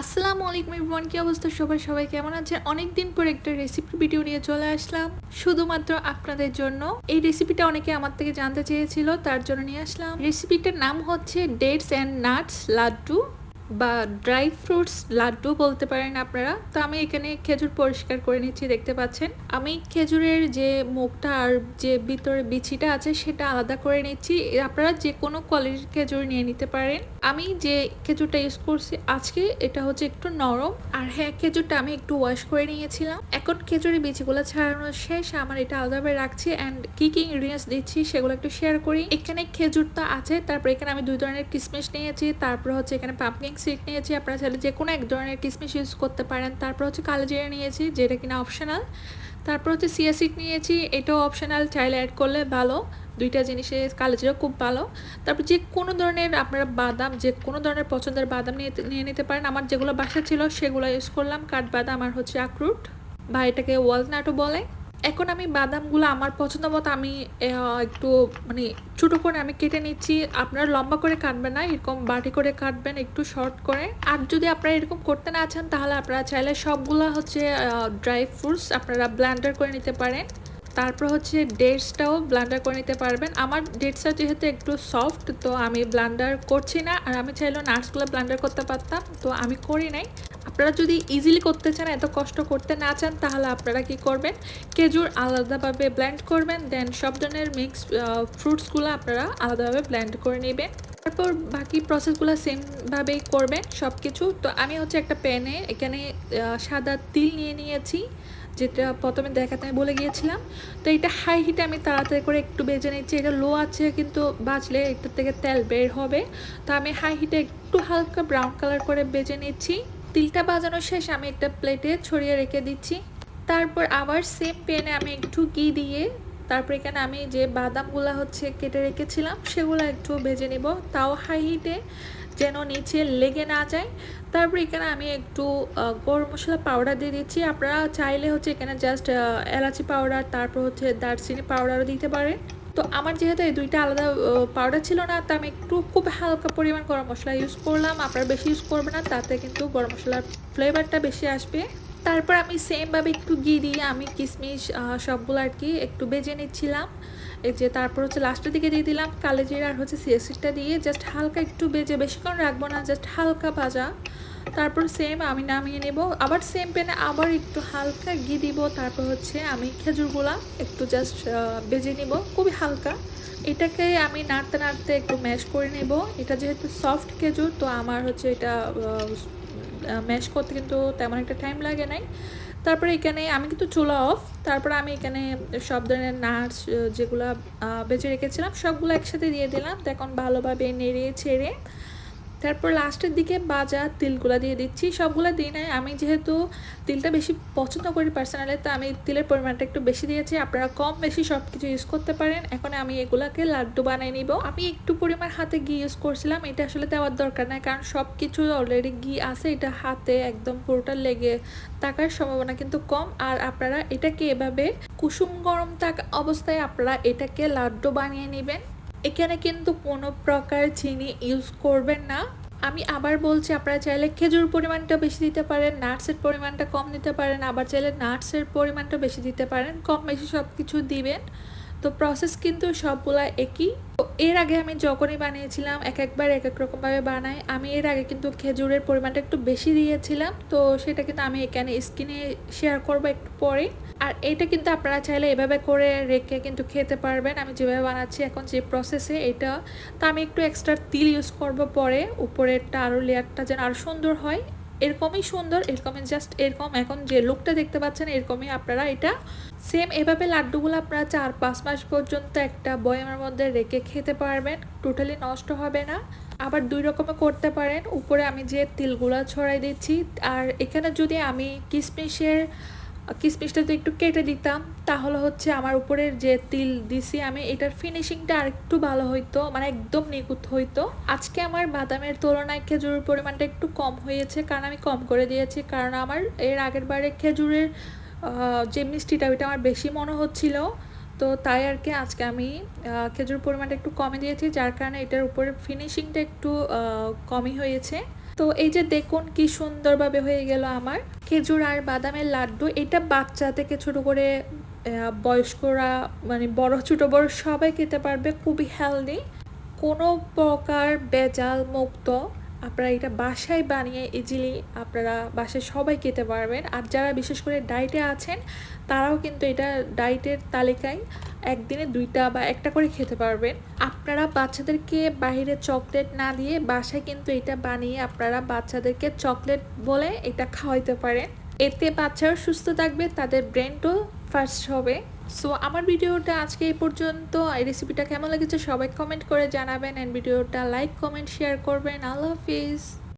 আসসালামু আলাইকুম ইবরান কি অবস্থা সবাই সবাই কেমন আছে অনেকদিন পর একটা রেসিপি ভিডিও নিয়ে চলে আসলাম। শুধুমাত্র আপনাদের জন্য। এই রেসিপিটা অনেকে আমার থেকে জানতে চেয়েছিল, তার জন্য নিয়ে আসলাম। রেসিপিটার নাম হচ্ছে ডেটস অ্যান্ড নাটস লাড্ডু। বা ড্রাই ফ্রুটস লাড্ডু বলতে পারেন আপনারা। তো আমি এখানে খেজুর পরিষ্কার করে নিচ্ছি, দেখতে পাচ্ছেন। আমি খেজুরের যে মুখটা আর যে ভিতরে বিচিটা আছে, সেটা আলাদা করে নিচ্ছি। আপনারা যে কোনো কোয়ালিটির খেজুর নিয়ে নিতে পারেন। আমি যে খেজুরটা ইউজ করছি আজকে, এটা হচ্ছে একটু নরম। আর হ্যাঁ খেজুরটা আমি একটু ওয়াশ করে নিয়েছিলাম। এখন খেজুরের বিচিগুলো ছাড়ানো শেষ। আমার এটা আলাদাভাবে রাখছি অ্যান্ড কি কি ইনগ্রিডিয়েন্টস দিচ্ছি, সেগুলো একটু শেয়ার করি। এখানে খেজুরটা আছে, তারপর এখানে আমি দুই ধরনের কিসমিস নিয়েছি। তারপর হচ্ছে এখানে পাম্পকিং সিড নিয়েছি, আপনারা চাইলে যে কোনো এক ধরনের কিসমিস ইউজ করতে পারেন। তারপর হচ্ছে কালো জিরা নিয়েছি, যেটা কিনা অপশনাল তারপর হচ্ছে সিয়া সিড নিয়েছি, এটাও অপশনাল চাইলে অ্যাড করলে ভালো। দুইটা জিনিসে কালো জিরা খুব ভালো। তারপর যে কোনো ধরনের আপনারা বাদাম, যে কোনো ধরনের পছন্দের বাদাম নিয়ে নিয়ে নিতে পারেন। আমার যেগুলো বাসা ছিল, সেগুলো ইউজ করলাম। কাঠবাদাম আর হচ্ছে আখরুট। বা এটাকে ওয়ালনাটও বলে। এখন আমি বাদামগুলো আমার পছন্দ মতো আমি একটু মানে ছোটো করে আমি কেটে নিচ্ছি। আপনারা লম্বা করে কাটবেন না, এরকম বাটি করে কাটবেন একটু শর্ট করে। আর যদি আপনারা এরকম করতে না চান, তাহলে আপনারা চাইলে সবগুলা হচ্ছে ড্রাই ফ্রুটস আপনারা ব্লেন্ডার করে নিতে পারেন। তারপর হচ্ছে ডেটসটাও ব্লান্ডার করে নিতে পারবেন। আমার ডেটসটা যেহেতু একটু সফট তো আমি ব্লান্ডার করছি না। আর আমি চাইলেও নাটসগুলো ব্লান্ডার করতে পারতাম, তো আমি করি নাই। আপনারা যদি ইজিলি করতে চান, এত কষ্ট করতে না চান, তাহলে আপনারা কি করবেন? খেজুর আলাদাভাবে ব্ল্যান্ড করবেন দেন সব ধরনের মিক্স ফ্রুটসগুলো আপনারা আলাদাভাবে ব্ল্যান্ড করে নেবেন। তারপর বাকি প্রসেসগুলো সেমভাবেই করবেন সব কিছু তো আমি হচ্ছে একটা প্যানে এখানে সাদা তিল নিয়ে নিয়েছি, যেটা প্রথমে দেখাতে আমি বলে গিয়েছিলাম। তো এটা হাই হিটে আমি তাড়াতাড়ি করে একটু বেজে নিচ্ছি। এটা লো আছে, কিন্তু বাজলে এটার থেকে তেল বের হবে। তো আমি হাই হিটে একটু হালকা ব্রাউন কালার করে বেজে নিচ্ছি। তিলটা বাজানো শেষ, আমি একটা প্লেটে ছড়িয়ে রেখে দিচ্ছি। তারপর আবার সেম প্যানে আমি একটু ঘি দিয়ে, তারপর এখানে আমি যে বাদামগুলো হচ্ছে কেটে রেখেছিলাম, সেগুলো একটু ভেজে নিব। তাও হাই হিটে যেন নিচে লেগে না যায়। তারপর এখানে আমি একটু গরম মশলা পাউডার দিয়ে দিচ্ছি। আপনারা চাইলে হচ্ছে এখানে জাস্ট এলাচি পাউডার তারপর হচ্ছে দারচিনি পাউডারও দিতে পারেন। তো আমার যেহেতু এই দুইটা আলাদা পাউডার ছিল না, তো আমি একটু খুব হালকা পরিমাণ গরম মশলা ইউজ করলাম। আপনারা বেশি ইউজ করবে না, তাতে কিন্তু গরম মশলার ফ্লেভারটা বেশি আসবে। তারপর আমি সেমভাবে একটু ঘি দিয়ে আমি কিশমিশ সবগুলো আর কি একটু বেজে নিচ্ছিলাম। এই যে তারপর হচ্ছে লাস্টের দিকে দিয়ে দিলাম কালো জিরা আর হচ্ছে সিএসিটা দিয়ে জাস্ট হালকা একটু বেজে বেশিক্ষণ রাখব না জাস্ট হালকা ভাজা। তারপর সেম আমি নামিয়ে নেব। আবার সেম প্যানে আবার একটু হালকা ঘি দিব। তারপর হচ্ছে আমি খেজুরগুলা একটু জাস্ট বেজে নিব। খুবই হালকা। এটাকে আমি নাড়তে নাড়তে একটু ম্যাশ করে নেব। এটা যেহেতু সফট খেজুর, তো আমার হচ্ছে এটা ম্যাশ করতে কিন্তু তেমন একটা টাইম লাগে নাই। তারপরে এখানে আমি কিন্তু চুলা অফ তারপরে আমি এখানে সব ধরনের নাচ যেগুলো বেঁচে রেখেছিলাম, সবগুলো একসাথে দিয়ে দিলাম। তো এখন ভালোভাবে নেড়ে ছেড়ে তারপর লাস্টের দিকে বাজা, তিলগুলা দিয়ে দিচ্ছি। সবগুলো দিই নাই। আমি যেহেতু তিলটা বেশি পছন্দ করি পার্সোনালি তো আমি তিলের পরিমাণটা একটু বেশি দিয়েছি। আপনারা কম বেশি সব কিছু ইউজ করতে পারেন। এখন আমি এগুলাকে লাড্ডু বানিয়ে নিব। আমি একটু পরিমাণ হাতে ঘি ইউজ করছিলাম। এটা আসলে দেওয়ার দরকার নাই, কারণ সব কিছু অলরেডি ঘি আছে। এটা হাতে একদম পুরোটা লেগে থাকার সম্ভাবনা কিন্তু কম। আর আপনারা এটাকে এভাবে কুসুম গরম থাকা অবস্থায় আপনারা এটাকে লাড্ডু বানিয়ে নেবেন। এখানে কিন্তু কোনো প্রকার চিনি ইউজ করবেন না। আমি আবার বলছি, আপনারা চাইলে খেজুর পরিমাণটা বেশি দিতে পারেন নাটসের পরিমাণটা কম দিতে পারেন, আবার চাইলে নাটসের পরিমাণটা বেশি দিতে পারেন, কম বেশি সব কিছু দিবেন। তো প্রসেস কিন্তু সবগুলা একই। এর আগে আমি যখনই বানিয়েছিলাম, এক একবার এক এক রকমভাবে বানাই, আমি এর আগে কিন্তু খেজুরের পরিমাণটা একটু বেশি দিয়েছিলাম। তো সেটা কিন্তু আমি এখানে স্কিনে শেয়ার করব একটু পরে। আর এটা কিন্তু আপনারা চাইলে এভাবে করে রেখে কিন্তু খেতে পারবেন। আমি যেভাবে বানাচ্ছি এখন যে প্রসেসে এটা। তো আমি একটু এক্সট্রা তিল ইউজ করব পরে। উপরেরটা আরও লেয়ারটা যেন আরও সুন্দর হয়। এরকমই সুন্দর, এরকমই জাস্ট এরকম। এখন যে লুকটা দেখতে পাচ্ছেন, এরকমই আপনারা এটা সেম এভাবে লাড্ডুগুলো আপনারা চার পাঁচ মাস পর্যন্ত একটা বয়ামের মধ্যে রেখে খেতে পারবেন টোটালি নষ্ট হবে না। আবার দুই রকমে করতে পারেন। উপরে আমি যে তিলগুলো ছড়াই দিচ্ছি, আর এখানে যদি আমি কিশমিশের কিশমিশটা তো একটু কেটে দিতাম। তাহলে হচ্ছে আমার উপরের যে তিল দিছি আমি, এটার ফিনিশিংটা আর একটু ভালো হইতো মানে একদম নিখুঁত হইতো। আজকে আমার বাদামের তুলনায় খেজুরের পরিমাণটা একটু কম হয়েছে, কারণ আমি কম করে দিয়েছি, কারণ আমার এর আগের বারে খেজুরের যে মিষ্টিটা, ওইটা আমার বেশি মনে হচ্ছিল। তো তাই আর কি আজকে আমি খেজুর পরিমাণটা একটু কমে দিয়েছি, যার কারণে এটার উপরে ফিনিশিংটা একটু কমই হয়েছে। তো এই যে দেখুন কি সুন্দরভাবে হয়ে গেল আমার। খেজুর আর বাদামের লাড্ডু, এটা বাচ্চা থেকে ছোট করে বয়স্করা মানে বড়, ছোট, বড় সবাই খেতে পারবে, খুবই হেলদি কোনো প্রকার বেজাল মুক্ত, আপনারা এটা বাসায় বানিয়ে ইজিলি আপনারা বাসায় সবাই খেতে পারবেন। আর যারা বিশেষ করে ডায়েটে আছেন, তারাও কিন্তু এটা ডায়েটের তালিকায়। একদিনে দুইটা বা একটা করে খেতে পারবেন। আপনারা বাচ্চাদেরকে বাইরে চকলেট না দিয়ে বাসায় কিন্তু এটা বানিয়ে আপনারা বাচ্চাদেরকে চকলেট বলে এটা খাওয়াইতে পারেন। এতে বাচ্চারা সুস্থ থাকবে, তাদের ব্রেনটাও ফার্স্ট হবে। সো আমার ভিডিওটা আজকে এই পর্যন্ত। এই রেসিপিটা কেমন লেগেছে সবাই কমেন্ট করে জানাবেন। অ্যান্ড ভিডিওটা লাইক কমেন্ট শেয়ার করবেন। আল্লাহ হাফিজ।